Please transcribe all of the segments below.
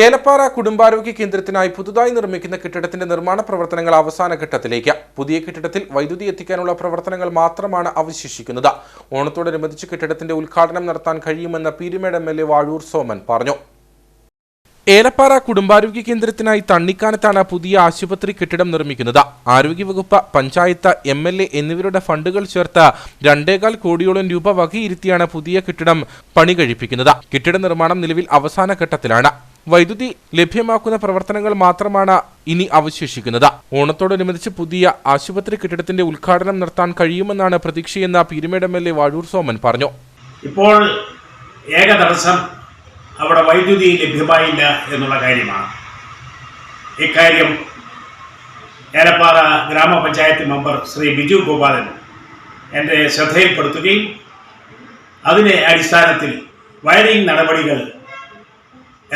ഏലപ്പാറ കുടുംബാരോഗ്യ കേന്ദ്രത്തിനായി പുതുതായി നിർമ്മിക്കുന്ന കെട്ടിടത്തിന്റെ നിർമ്മാണ പ്രവർത്തനങ്ങൾ അവസാന ഘട്ടത്തിലേക്ക്. പുതിയ കെട്ടിടത്തിൽ വൈദ്യുതി എത്തിക്കാനുള്ള പ്രവർത്തനങ്ങൾ മാത്രമാണ് അവശേഷിക്കുന്നത്. ഓണത്തോടനുബന്ധിച്ച് കെട്ടിടത്തിന്റെ ഉദ്ഘാടനം നടത്താൻ കഴിയുമെന്ന് Peerumedu M L A Vazhoor Soman പറഞ്ഞു. ഏലപ്പാറ കുടുംബാരോഗ്യ കേന്ദ്രത്തിനായി തണ്ണിക്കാനത്താണ് പുതിയ ആശുപത്രി കെട്ടിടം നിർമ്മിക്കുന്നത്. ആരോഗ്യവകുപ്പ് പഞ്ചായത്ത് എം എൽ എ എന്നിവരുടെ ഫണ്ടുകൾ ചേർത്ത് രണ്ടേകാൽ കോടിയോളം രൂപ വകയിരുത്തിയാണ് പുതിയ കെട്ടിടം പണി കഴിപ്പിക്കുന്നത് കെട്ടിട നിർമ്മാണം നിലവിൽ അവസാന ഘട്ടത്തിലാണ്. വൈദ്യുതി ലഭ്യമാക്കുന്ന പ്രവർത്തനങ്ങൾ മാത്രമാണ് ഇനി അവശേഷിക്കുന്നത്. ഓണത്തോടനുബന്ധിച്ച് പുതിയ ആശുപത്രി കെട്ടിടത്തിന്റെ ഉദ്ഘാടനം നടത്താൻ കഴിയുമെന്നാണ് പ്രതീക്ഷയെന്ന് Peerumedu M L A Vazhoor Soman പറഞ്ഞു. ഇപ്പോൾ ഏക തടസ്സം അവിടെ വൈദ്യുതി ലഭ്യമായില്ല എന്നുള്ള കാര്യമാണ്. ഇക്കാര്യം ഏലപ്പാറ ഗ്രാമപഞ്ചായത്ത് മെമ്പർ ശ്രീ ബിജു ഗോപാലൻ എന്റെ ശ്രദ്ധയിൽപ്പെടുത്തുകയും അതിന്റെ അടിസ്ഥാനത്തിൽ വയറിംഗ് നടപടികൾ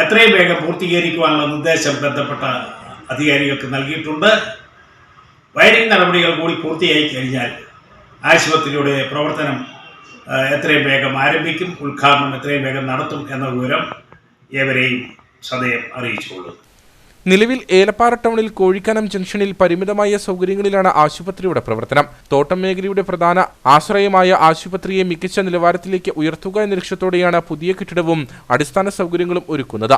എത്രയും വേഗം പൂർത്തീകരിക്കുവാനുള്ള നിർദ്ദേശം ബന്ധപ്പെട്ട അധികാരികൾക്ക് നൽകിയിട്ടുണ്ട്. വയറിംഗ് നടപടികൾ കൂടി പൂർത്തിയായി കഴിഞ്ഞാൽ ആശുപത്രിയുടെ പ്രവർത്തനം എത്രയും വേഗം ആരംഭിക്കും ഉദ്ഘാടനം എത്രയും വേഗം നടത്തും എന്ന വിവരം ഏവരെയും സദയം അറിയിച്ചുകൊള്ളുന്നു. നിലവിൽ ഏലപ്പാറ ടൗണിൽ കോഴിക്കാനം ജംഗ്ഷനിൽ പരിമിതമായ സൗകര്യങ്ങളിലാണ് ആശുപത്രിയുടെ പ്രവർത്തനം. തോട്ടം മേഖലയുടെ പ്രധാന ആശ്രയമായ ആശുപത്രിയെ മികച്ച നിലവാരത്തിലേക്ക് ഉയർത്തുക എന്ന ലക്ഷ്യത്തോടെയാണ് പുതിയ കെട്ടിടവും അടിസ്ഥാന സൗകര്യങ്ങളും ഒരുക്കുന്നത്.